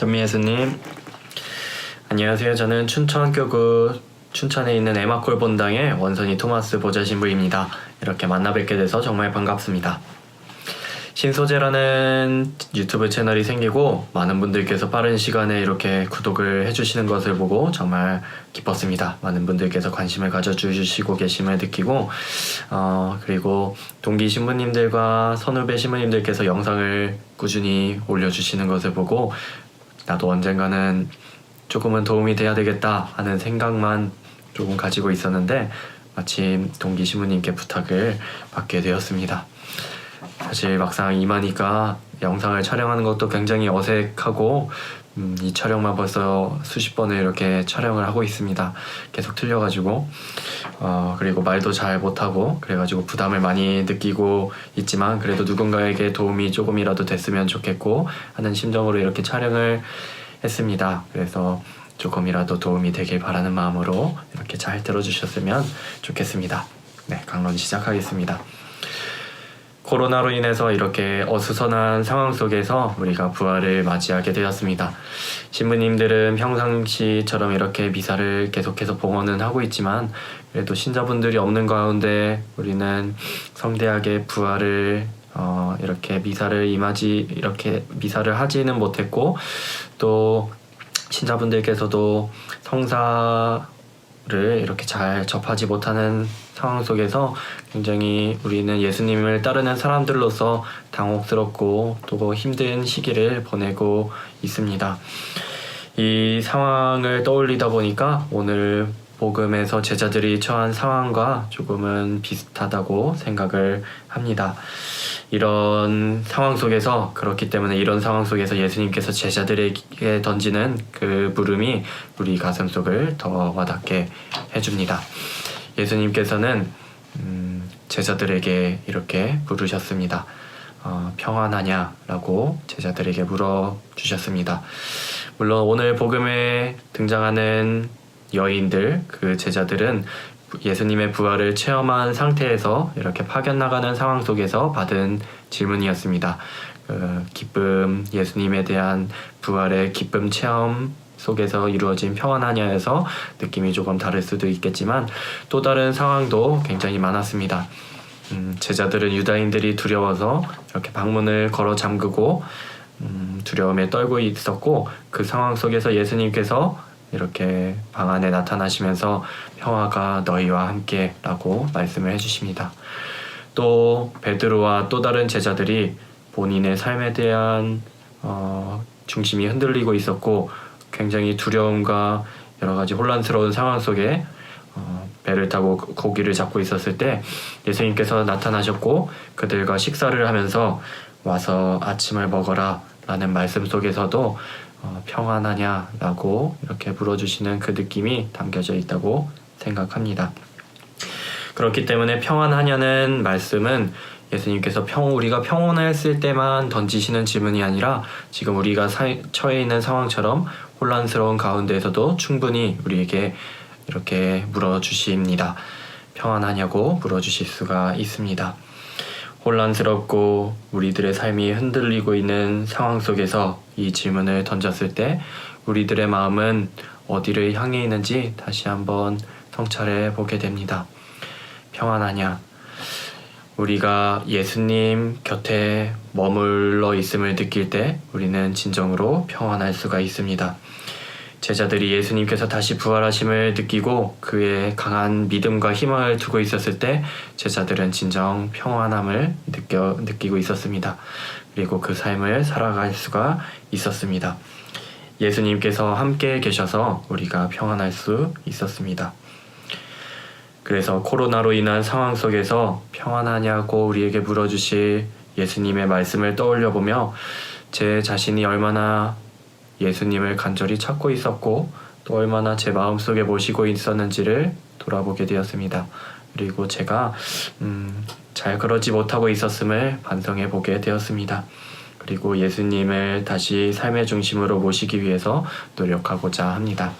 전미 예수님 안녕하세요. 저는 춘천교구 춘천에 있는 에마콜 본당의 원선이 토마스 보좌 신부입니다. 이렇게 만나 뵙게 돼서 정말 반갑습니다. 신소재라는 유튜브 채널이 생기고 많은 분들께서 빠른 시간에 이렇게 구독을 해주시는 것을 보고 정말 기뻤습니다. 많은 분들께서 관심을 가져주시고 계심을 느끼고 어, 그리고 동기 신부님들과 선후배 신부님들께서 영상을 꾸준히 올려주시는 것을 보고 나도 언젠가는 조금은 도움이 돼야 되겠다 하는 생각만 조금 가지고 있었는데 마침 동기 신부님께 부탁을 받게 되었습니다. 사실 막상 임하니까 영상을 촬영하는 것도 굉장히 어색하고 음, 이 촬영만 벌써 수십 번을 이렇게 촬영을 하고 있습니다. 계속 틀려가지고 어, 그리고 말도 잘 못하고 그래가지고 부담을 많이 느끼고 있지만 그래도 누군가에게 도움이 조금이라도 됐으면 좋겠고 하는 심정으로 이렇게 촬영을 했습니다. 그래서 조금이라도 도움이 되길 바라는 마음으로 이렇게 잘 들어주셨으면 좋겠습니다. 네, 강론 시작하겠습니다. 코로나로 인해서 이렇게 어수선한 상황 속에서 우리가 부활을 맞이하게 되었습니다. 신부님들은 평상시처럼 이렇게 미사를 계속해서 봉헌은 하고 있지만 그래도 신자분들이 없는 가운데 우리는 성대하게 부활을 어, 이렇게 미사를 임하지 이렇게 미사를 하지는 못했고 또 신자분들께서도 성사 를 이렇게 잘 접하지 못하는 상황 속에서 굉장히 우리는 예수님을 따르는 사람들로서 당혹스럽고 또 힘든 시기를 보내고 있습니다. 이 상황을 떠올리다 보니까 오늘 복음에서 제자들이 처한 상황과 조금은 비슷하다고 생각을 합니다. 이런 상황 속에서 그렇기 때문에 이런 상황 속에서 예수님께서 제자들에게 던지는 그 물음이 우리 가슴 속을 더 와닿게 해줍니다. 예수님께서는 음, 제자들에게 이렇게 물으셨습니다. 어, 평안하냐라고 제자들에게 물어 주셨습니다. 물론 오늘 복음에 등장하는 여인들 그 제자들은 예수님의 부활을 체험한 상태에서 이렇게 파견 나가는 상황 속에서 받은 질문이었습니다. 그 기쁨 예수님에 대한 부활의 기쁨 체험 속에서 이루어진 평안하냐에서 느낌이 조금 다를 수도 있겠지만 또 다른 상황도 굉장히 많았습니다. 음, 제자들은 유다인들이 두려워서 이렇게 방문을 걸어 잠그고 음, 두려움에 떨고 있었고 그 상황 속에서 예수님께서 이렇게 방 안에 나타나시면서 평화가 너희와 함께라고 말씀을 해주십니다. 또 베드로와 또 다른 제자들이 본인의 삶에 대한 어, 중심이 흔들리고 있었고 굉장히 두려움과 여러 가지 혼란스러운 상황 속에 어, 배를 타고 고기를 잡고 있었을 때 예수님께서 나타나셨고 그들과 식사를 하면서 와서 아침을 먹어라 라는 말씀 속에서도 어, 평안하냐라고 이렇게 물어주시는 그 느낌이 담겨져 있다고 생각합니다. 그렇기 때문에 평안하냐는 말씀은 예수님께서 평 우리가 평온했을 때만 던지시는 질문이 아니라 지금 우리가 사, 처해 있는 상황처럼 혼란스러운 가운데에서도 충분히 우리에게 이렇게 물어주십니다. 평안하냐고 물어주실 수가 있습니다. 혼란스럽고 우리들의 삶이 흔들리고 있는 상황 속에서 이 질문을 던졌을 때 우리들의 마음은 어디를 향해 있는지 다시 한번 성찰해 보게 됩니다. 평안하냐? 우리가 예수님 곁에 머물러 있음을 느낄 때 우리는 진정으로 평안할 수가 있습니다. 제자들이 예수님께서 다시 부활하심을 느끼고 그의 강한 믿음과 희망을 두고 있었을 때 제자들은 진정 평안함을 느껴, 느끼고 있었습니다. 그리고 그 삶을 살아갈 수가 있었습니다. 예수님께서 함께 계셔서 우리가 평안할 수 있었습니다. 그래서 코로나로 인한 상황 속에서 평안하냐고 우리에게 물어주실 예수님의 말씀을 떠올려 보며 제 자신이 얼마나 예수님을 간절히 찾고 있었고 또 얼마나 제 마음속에 모시고 있었는지를 돌아보게 되었습니다. 그리고 제가 음, 잘 그러지 못하고 있었음을 반성해 보게 되었습니다. 그리고 예수님을 다시 삶의 중심으로 모시기 위해서 노력하고자 합니다.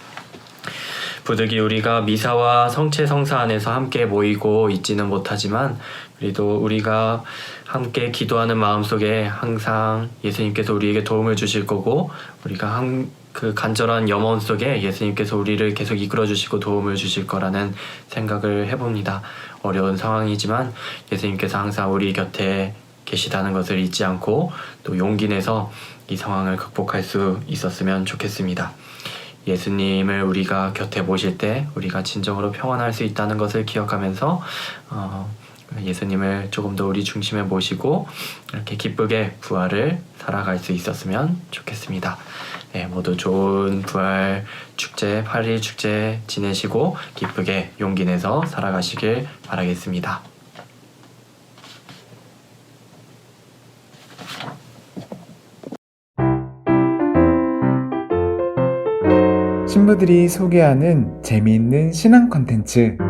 부득이 우리가 미사와 성체 성사 안에서 함께 모이고 있지는 못하지만 그래도 우리가 함께 기도하는 마음 속에 항상 예수님께서 우리에게 도움을 주실 거고 우리가 한, 그 간절한 염원 속에 예수님께서 우리를 계속 이끌어 주시고 도움을 주실 거라는 생각을 해봅니다. 어려운 상황이지만 예수님께서 항상 우리 곁에 계시다는 것을 잊지 않고 또 용기 내서 이 상황을 극복할 수 있었으면 좋겠습니다. 예수님을 우리가 곁에 모실 때 우리가 진정으로 평안할 수 있다는 것을 기억하면서 어, 예수님을 조금 더 우리 중심에 모시고 이렇게 기쁘게 부활을 살아갈 수 있었으면 좋겠습니다. 네, 모두 좋은 부활 축제, 8일 축제 지내시고 기쁘게 용기 내서 살아가시길 바라겠습니다. 신부들이 소개하는 재미있는 신앙 컨텐츠